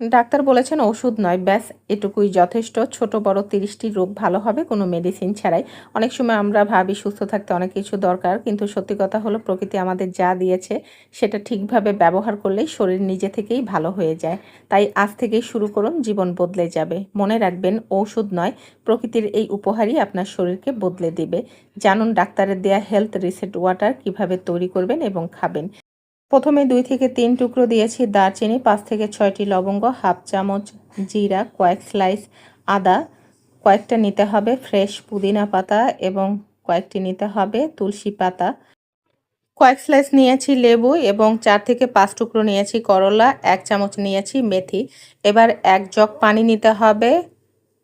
Doctor বলেছেন ওষুধ নয়, ব্যাস, এটুকুই যথেষ্ট। ছোট, বড় তিরিশটি রোগ ভালো হবে, কোনো মেডিসিন ছাড়াই। অনেক সময় আমরা ভাবি সুস্থ থাকতে অনেক কিছু দরকার, কিন্তু সত্যি কথা হলো প্রকৃতি আমাদের যা দিয়েছে, সেটা ঠিকভাবে ব্যবহার করলেই শরীর নিজে থেকেই ভালো হয়ে যায়। তাই আজ থেকেই শুরু করুন, জীবন বদলে যাবে। মনে রাখবেন, ওষুধ নয়, প্রকৃতির এই উপহারই আপনার শরীরকে বদলে দিবে। জানুন ডাক্তারের দেয়া হেলথ রিসেট ওয়াটার কীভাবে তৈরি করবেন এবং খাবেন। প্রথমে দুই থেকে তিন টুকরো দিয়েছি দারচিনি, পাঁচ থেকে ছয়টি লবঙ্গ, হাফ চামচ জিরা, কয়েক স্লাইস আদা, কয়েকটা নিতে হবে ফ্রেশ পুদিনা পাতা এবং কয়েকটি নিতে হবে তুলসী পাতা। কয়েক স্লাইস নিয়েছি লেবু এবং চার থেকে পাঁচ টুকরো নিয়েছি করলা, এক চামচ নিয়েছি মেথি। এবার এক জগ পানি নিতে হবে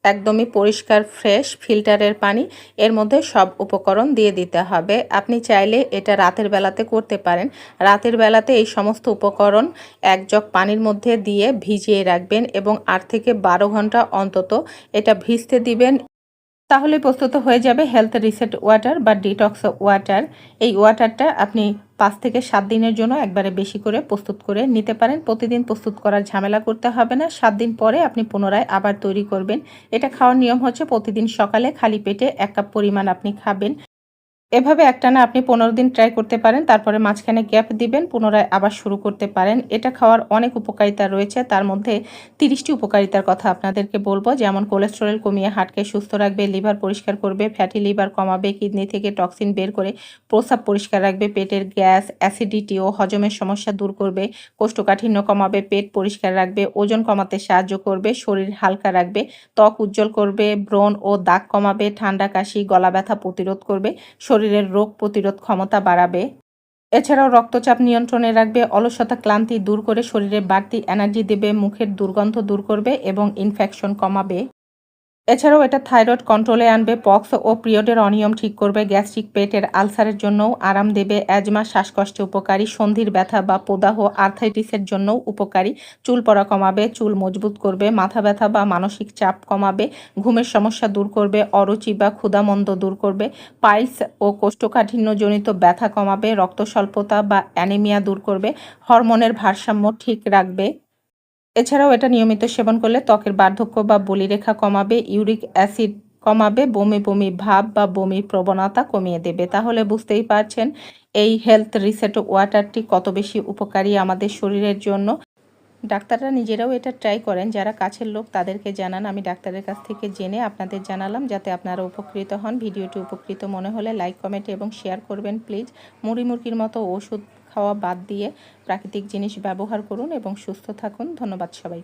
একদমই পরিষ্কার, ফ্রেশ ফিল্টারের পানি এর মধ্যে সব উপকরণ দিয়ে দিতে হবে। আপনি চাইলে এটা রাতের বেলাতে করতে পারেন। রাতের বেলাতে এই সমস্ত উপকরণ এক জগ পানির মধ্যে দিয়ে ভিজিয়ে রাখবেন এবং আট থেকে বারো ঘণ্টা অন্তত এটা ভিজতে দিবেন। তাহলে প্রস্তুত হয়ে যাবে হেলথ রিসেট ওয়াটার বা ডিটক্স ওয়াটার এই ওয়াটারটা আপনি পাঁচ থেকে সাত দিনের জন্য একবারে বেশি করে প্রস্তুত করে নিতে পারেন। প্রতিদিন প্রস্তুত করার ঝামেলা করতে হবে না। সাত দিন পরে আপনি পুনরায় আবার তৈরি করবেন। এটা খাওয়ার নিয়ম হচ্ছে প্রতিদিন সকালে খালি পেটে এক কাপ পরিমাণ আপনি খাবেন। এভাবে একটানা আপনি পনেরো দিন ট্রাই করতে পারেন, তারপরে মাঝখানে গ্যাপ দিবেন, পুনরায় আবার শুরু করতে পারেন। এটা খাওয়ার অনেক উপকারিতা রয়েছে। তার মধ্যে তিরিশটি উপকারিতার কথা আপনাদেরকে বলব, যেমন কোলেস্টেরল কমিয়ে হার্টকে সুস্থ রাখবে লিভার পরিষ্কার করবে ফ্যাটি লিভার কমাবে কিডনি থেকে টক্সিন বের করে প্রস্রাব পরিষ্কার রাখবে, পেটের গ্যাস অ্যাসিডিটি ও হজমের সমস্যা দূর করবে, কোষ্ঠকাঠিন্য কমাবে, পেট পরিষ্কার রাখবে, ওজন কমাতে সাহায্য করবে, শরীর হালকা রাখবে, ত্বক উজ্জ্বল করবে, ব্রণ ও দাগ কমাবে, ঠান্ডা কাশি গলা ব্যথা প্রতিরোধ করবে শরীরের রোগ প্রতিরোধ ক্ষমতা বাড়াবে। এছাড়াও রক্তচাপ নিয়ন্ত্রণে রাখবে, অলসতা, ক্লান্তি দূর করে শরীরে বাড়তি এনার্জি দেবে, মুখের দুর্গন্ধ দূর করবে এবং ইনফেকশন কমাবে। এছাড়াও এটা থাইরয়েড কন্ট্রোলে আনবে, পক্স ও পিরিয়ডের অনিয়ম ঠিক করবে, গ্যাস্ট্রিক পেটের আলসারের জন্যও আরাম দেবে, অ্যাজমা, শ্বাসকষ্টে উপকারী, সন্ধির ব্যথা বা প্রদাহ, আর্থাইটিসের জন্যও উপকারী, চুল পড়া কমাবে, চুল মজবুত করবে, মাথা ব্যথা বা মানসিক চাপ কমাবে, ঘুমের সমস্যা দূর করবে, অরুচি বা ক্ষুধামন্দ দূর করবে, পাইলস ও কোষ্ঠকাঠিন্যজনিত ব্যথা কমাবে রক্ত স্বল্পতা বা অ্যানিমিয়া দূর করবে, হরমোনের ভারসাম্য ঠিক রাখবে। এছাড়াও এটা নিয়মিত সেবন করলে ত্বকের বার্ধক্য বা বলিরেখা কমাবে, ইউরিক অ্যাসিড কমাবে, বমি বমি ভাব বা বমির প্রবণতা কমিয়ে দেবে। তাহলে বুঝতেই পারছেন, এই হেলথ রিসেট ওয়াটারটি কত বেশি উপকারী আমাদের শরীরের জন্য। ডাক্তাররা নিজেরাও এটা ট্রাই করেন। যারা কাছের লোক, তাদেরকে জানান। আমি ডাক্তারের কাছ থেকে জেনে আপনাদের জানালাম, যাতে আপনারা উপকৃত হন। ভিডিওটি উপকৃত মনে হলে লাইক, কমেন্ট এবং শেয়ার করবেন, প্লিজ। মুড়ি মুরগির মতো ওষুধ খাওয়া বাদ দিয়ে প্রাকৃতিক জিনিস ব্যবহার করুন এবং সুস্থ থাকুন। ধন্যবাদ সবাই